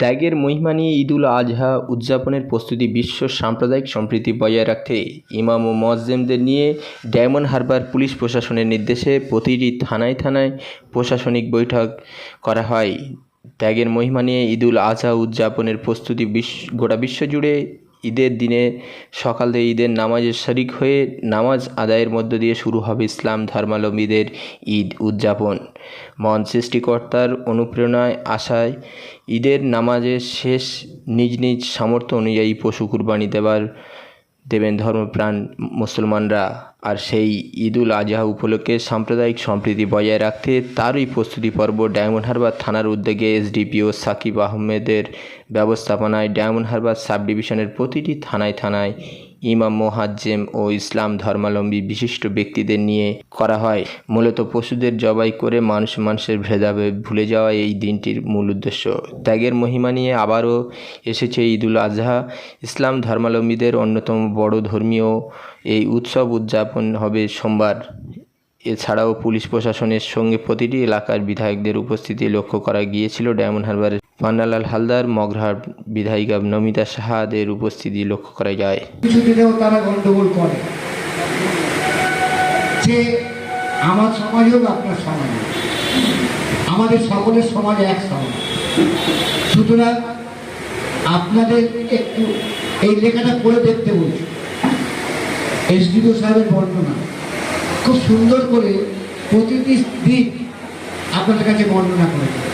ত্যাগের মহিমা নিয়ে ঈদুল আজহা উদযাপনের প্রস্তুতি বিশ্ব সাম্প্রদায়িক সম্প্রীতি বজায় রাখতে। ইমাম ও মজ্জেমদের নিয়ে ডায়মন্ড হারবার পুলিশ প্রশাসনের নির্দেশে প্রতিটি থানায় থানায় প্রশাসনিক বৈঠক করা হয়। ত্যাগের মহিমা নিয়ে ঈদুল আজহা উদযাপনের প্রস্তুতি বিশ্ব গোটা বিশ্ব জুড়ে ঈদের দিনে সকালে ঈদের নামাজের শরিক হয়ে নামাজ আদায়ের মধ্য দিয়ে শুরু হবে ইসলাম ধর্মালম্বীদের ঈদ উদযাপন। মন সৃষ্টিকর্তার অনুপ্রেরণায় আশায় ঈদের নামাজের শেষ নিজ নিজ সামর্থ্য অনুযায়ী পশু কুরবানি দেবার দেবেন ধর্মপ্রাণ মুসলমানরা আর সেই ঈদুল আজহা উপলক্ষে সাম্প্রদায়িক সম্প্রীতি বজায় রাখতে তারই প্রস্তুতি পর্ব ডায়মন্ড হারবার থানার উদ্যোগে এসডিপিও সাকিব আহমেদের ব্যবস্থাপনায় ডায়মন্ড হারবার সাব ডিভিশনের প্রতিটি থানায় থানায় ইমাম, মোহাজ্জেম ও ইসলাম ধর্মাবলম্বী বিশিষ্ট ব্যক্তিদের নিয়ে করা হয়। মূলত পশুদের জবাই করে মানুষ মানুষের ভেদাভেদ ভুলে যাওয়া এই দিনটির মূল উদ্দেশ্য। ত্যাগের মহিমা নিয়ে আবারও এসেছে ঈদুল আজহা। ইসলাম ধর্মাবলম্বীদের অন্যতম বড় ধর্মীয় এই উৎসব উদযাপন হবে সোমবার। এছাড়াও পুলিশ প্রশাসনের সঙ্গে প্রতিটি এলাকার বিধায়কদের উপস্থিতি লক্ষ্য করা গিয়েছিল। ডায়মন্ড হারবারের পান্নালাল হালদার মগরাহাট বিধায়িকা নমিতা সাহাদের উপস্থিতি লক্ষ্য করা যায়। কিছু দিনেও তারা গন্ডগোল করে। যে আমার সমাজ হোক আপনার সমাজ আমাদের সকলের সমাজ এক সমাজ। সুতরাং আপনাদের একটু এই লেখাটা পড়ে দেখতে বলছি। এসডিও সাহেবের বর্ণনা। খুব সুন্দর করে প্রতিটি দিক আপনাদের কাছে বর্ণনা করেছে।